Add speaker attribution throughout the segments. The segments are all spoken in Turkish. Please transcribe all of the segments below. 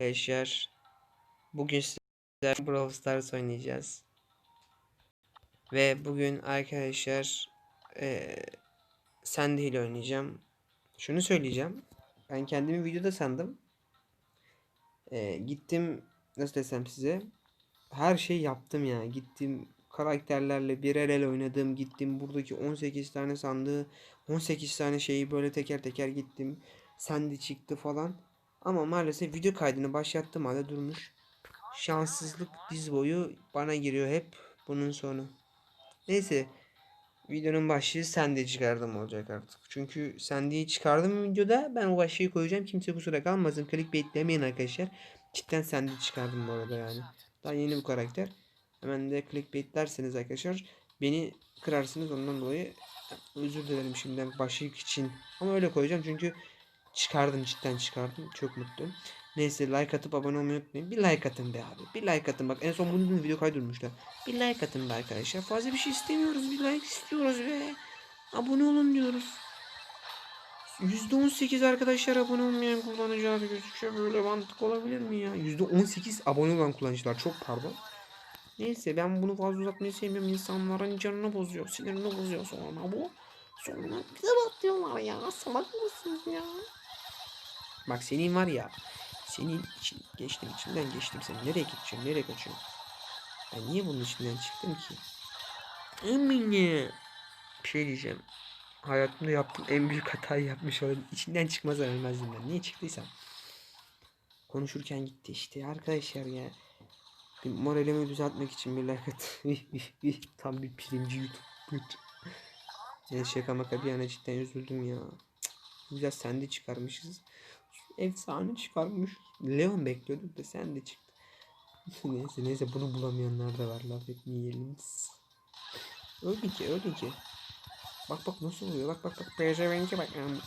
Speaker 1: Arkadaşlar bugün sizler Brawl Stars oynayacağız. Ve bugün arkadaşlar eee Sandy ile oynayacağım. Şunu söyleyeceğim. Ben kendimi videoda sandım. Eee, gittim nasıl desem size. Her şey yaptım ya. Gittim karakterlerle birer el oynadım. Gittim buradaki 18 tane sandığı 18 tane şeyi böyle teker teker gittim. Sandy çıktı falan. Ama maalesef video kaydını başlattım halde durmuş. Şanssızlık diz boyu bana giriyor hep bunun sonu. Neyse videonun başlığı sende çıkardım olacak artık. Çünkü sendeyi çıkardım videoda ben o başlığı koyacağım kimse kusura kalmasın. Clickbait demeyin arkadaşlar. Cidden sende çıkardım bu arada yani. Daha yeni bu karakter. Hemen de clickbait derseniz arkadaşlar beni kırarsınız ondan dolayı özür dilerim şimdiden başlık için. Ama öyle koyacağım çünkü Çıkardım cidden çıkardım. Çok mutluyum. Neyse like atıp abone olmayı unutmayın. Bir like atın be abi. Bir like atın. Bak en son için video kaydırmışlar. Bir like atın be arkadaşlar. Fazla bir şey istemiyoruz. Bir like istiyoruz be. Abone olun diyoruz. %18 arkadaşlar abone olmayan kullanıcı abi gözüküyor. Böyle mantık olabilir mi ya? %18 abone olan kullanıcılar. Çok pardon. Neyse ben bunu fazla uzatmayı sevmiyorum. İnsanların canını bozuyor. Sinirini bozuyor sonra bu. Sonra bize batıyorlar ya. Salak mısınız ya? Bak senin var ya. Senin için geçtim içinden geçtim sen. Nereye gideceksin? Nereye kaçıyorsun? Ben niye bunun içinden çıktım ki? Emine. Bir şey diyeceğim. Hayatımda yaptığım en büyük hatayı yapmış olayım. İçinden çıkmaz ölmezdim ben. Niye çıktıysam. Konuşurken gitti işte arkadaşlar ya. Bir moralimi düzeltmek için bir like. Tam bir primci YouTube. Yani şaka maka bir yana cidden üzüldüm ya. Güzel sen de çıkarmışız. Efsane çıkarmış. Leon bekliyorduk da sen de çıktı. neyse neyse bunu bulamayanlar da var laf etmeyelim. Öldü ki öldü ki. Bak bak nasıl oluyor bak bak bak pezevenke bak. Yani.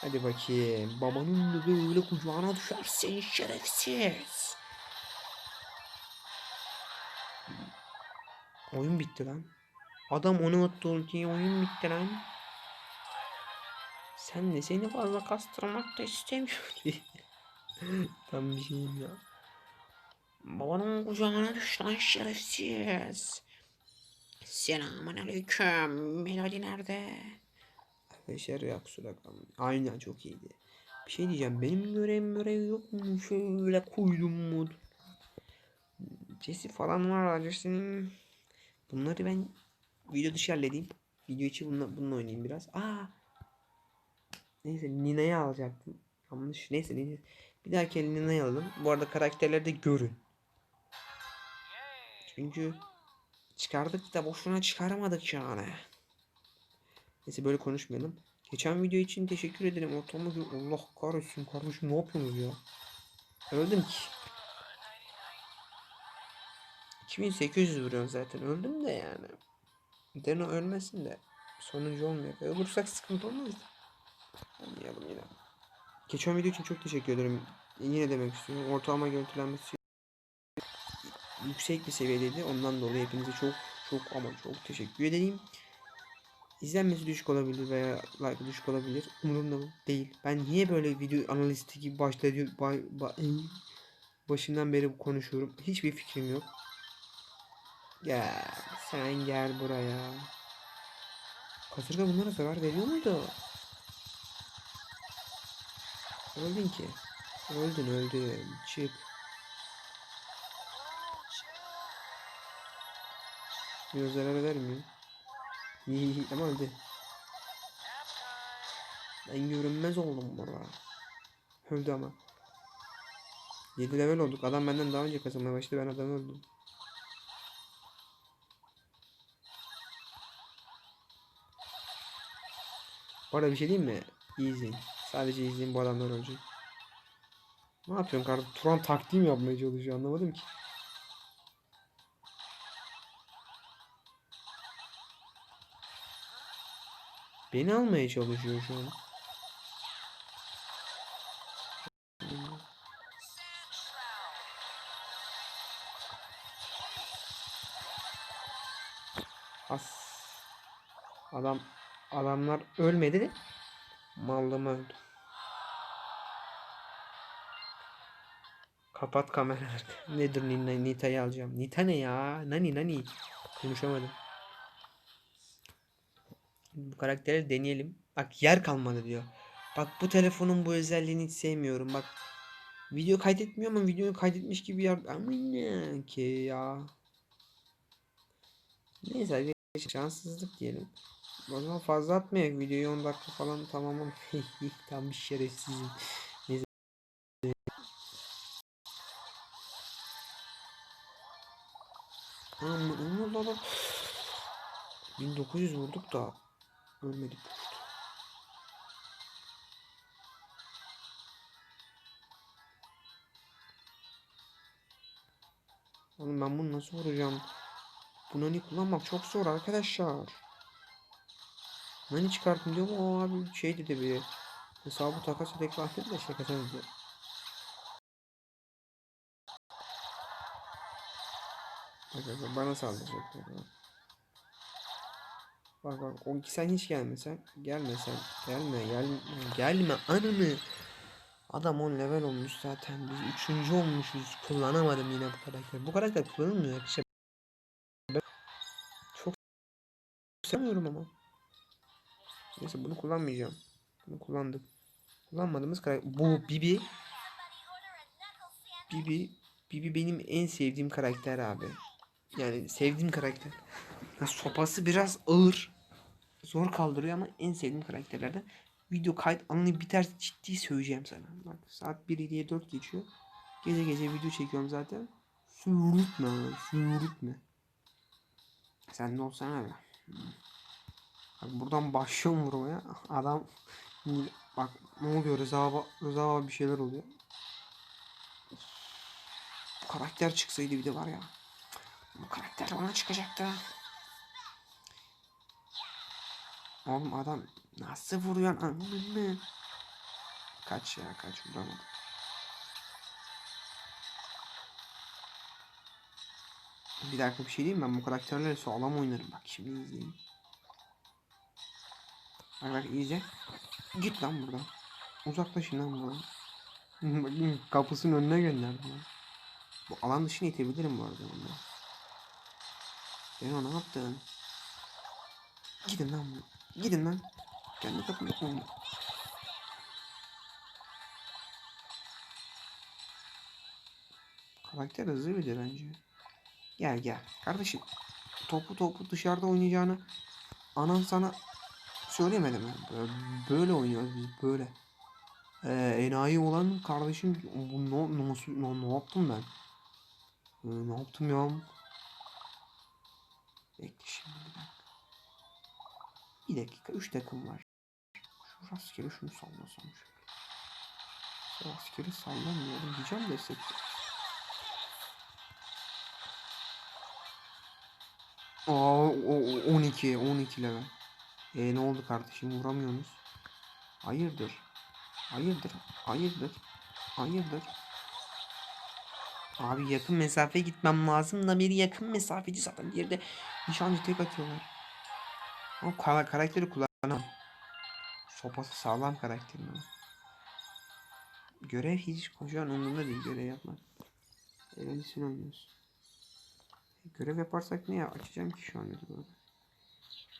Speaker 1: Hadi bakayım. Babanın da böyle kucağına düşersin şerefsiz. Oyun bitti lan. Adam onu attı ultiyi oyun bitti lan. Sen de seni fazla kastırmak da istemiyorum. Tam bir şeyim ya. Babanın kucağına düş lan şerefsiz. Selamun aleyküm. Melodi nerede? Arkadaşlar yok kusura kalmayın. Aynen çok iyiydi. Bir şey diyeceğim. Benim görevim görev yok mu? Şöyle koydum mu? Jesse falan var. Jesse'nin. Bunları ben video dışı halledeyim. Video içi bununla, bununla oynayayım biraz. Aa. Neyse Nina'yı alacaktım. Yanlış. Neyse neyse. Bir dahaki Nina'yı alalım. Bu arada karakterleri de görün. Çünkü çıkardık da boşuna çıkaramadık yani. Neyse böyle konuşmayalım. Geçen video için teşekkür ederim. Ortamı Allah kahretsin kardeşim ne yapıyorsunuz ya? Öldüm ki. 2800 vuruyorum zaten. Öldüm de yani. Deno ölmesin de sonuncu olmuyor. Ölürsek sıkıntı olmaz. Anlayalım yine. Geçen video için çok teşekkür ederim. Yine demek istiyorum. Ortalama görüntülenmesi yüksek bir seviyedeydi. Ondan dolayı hepinize çok çok ama çok teşekkür edeyim. İzlenmesi düşük olabilir veya like düşük olabilir. Umurumda değil. Ben niye böyle video analisti gibi başlıyor ba, ba, başından beri konuşuyorum. Hiçbir fikrim yok. Gel sen gel buraya. Kasırga bunlara zarar veriyor muydu? Öldün ki. Öldün öldün. Çık. Biraz zarar vermiyor. İyi ama öldü. Ben görünmez oldum burada. Öldü ama. 7 level olduk. Adam benden daha önce kazanmaya başladı. Ben adamı öldüm. Bu bir şey diyeyim mi? İyi. Sadece izleyin bu adamlar ölecek. Ne yapıyorsun kardeşim? Turan taktiği mi yapmaya çalışıyor anlamadım ki. Beni almaya çalışıyor şu an. As. Adam adamlar ölmedi de mallama öldü. Kapat kameraları. Nedir Nina, Nita'yı alacağım. Nita ne ya? Nani nani. Konuşamadım. Bu karakteri deneyelim. Bak yer kalmadı diyor. Bak bu telefonun bu özelliğini hiç sevmiyorum. Bak video kaydetmiyor ama videoyu kaydetmiş gibi yer. Ama ne ki ya. Neyse şanssızlık diyelim. O zaman fazla atmayak videoyu 10 dakika falan tamamım. Tam bir şerefsizim. Neyse. Aman Allah Allah. 1900 vurduk da ölmedik. Oğlum ben bunu nasıl vuracağım? Bu nani kullanmak çok zor arkadaşlar. Nani çıkarttım diyorum o abi şey dedi bir hesabı takasa tekrar dedi de şaka dedi. Bak bak bana saldıracaklar bak. Bak o sen hiç gelmesen gelmesen gelme gelme gelme ananı. Adam 10 level olmuş zaten biz 3. olmuşuz kullanamadım yine bu karakter. Bu karakter kullanılmıyor arkadaşlar. Ben çok sevmiyorum ama. Neyse bunu kullanmayacağım. Bunu kullandık. Kullanmadığımız karakter. Bu Bibi. Bibi. Bibi benim en sevdiğim karakter abi. Yani sevdiğim karakter. Sopası biraz ağır. Zor kaldırıyor ama en sevdiğim karakterlerden. Video kayıt anını biter ciddi söyleyeceğim sana. Bak saat 1 diye 4 geçiyor. Gece gece video çekiyorum zaten. Sürütme abi, sürütme. Sen de olsana abi. Bak buradan başlıyorum vurmaya. Adam bak ne oluyor Rıza abi bir şeyler oluyor. Bu karakter çıksaydı bir de var ya. Bu karakter bana çıkacaktı. Oğlum adam nasıl vuruyor anladın Kaç ya kaç vuramadım. Bir dakika bir şey diyeyim ben bu karakterleri sağlam oynarım bak şimdi izleyin. Bak iyice. Git lan buradan. Uzaklaşın lan buradan. Bakın kapısının önüne gönderdim lan. Bu alan dışına itebilirim bu arada bunu. Ben ne yaptın? Gidin lan. Gidin lan. Kendi kapımda koyun. Karakter hızlı bir de bence. Gel gel. Kardeşim. Topu topu dışarıda oynayacağını anan sana söylemedi mi? Böyle, oynuyoruz biz böyle. Ee, enayi olan kardeşim bu ne, nasıl, ne, ne yaptım ben? Ee, ne yaptım ya? Bekle şimdi bir dakika. Bir dakika. Üç takım var. Şu rastgele şunu sallasam şöyle. Rastgele sallamıyorum diyeceğim de size. Aa, o, 12, 12 level. E ne oldu kardeşim vuramıyorsunuz? Hayırdır? Hayırdır? Hayırdır? Hayırdır? Abi yakın mesafe gitmem lazım da biri yakın mesafeci zaten bir yerde nişancı tek atıyorlar. Ama kara karakteri kullanamam. Sopası sağlam karakterim ama. Görev hiç koşan umurumda değil görev yapmak. Eğlencesini oynuyoruz. Görev yaparsak ne ya? Açacağım ki şu an YouTube'u.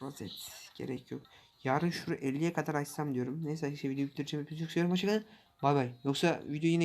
Speaker 1: Rozet. Gerek yok. Yarın şunu 50'ye kadar açsam diyorum. Neyse işte video bitireceğim. Hepinizi çok seviyorum. Hoşçakalın. Bay bay. Yoksa video yine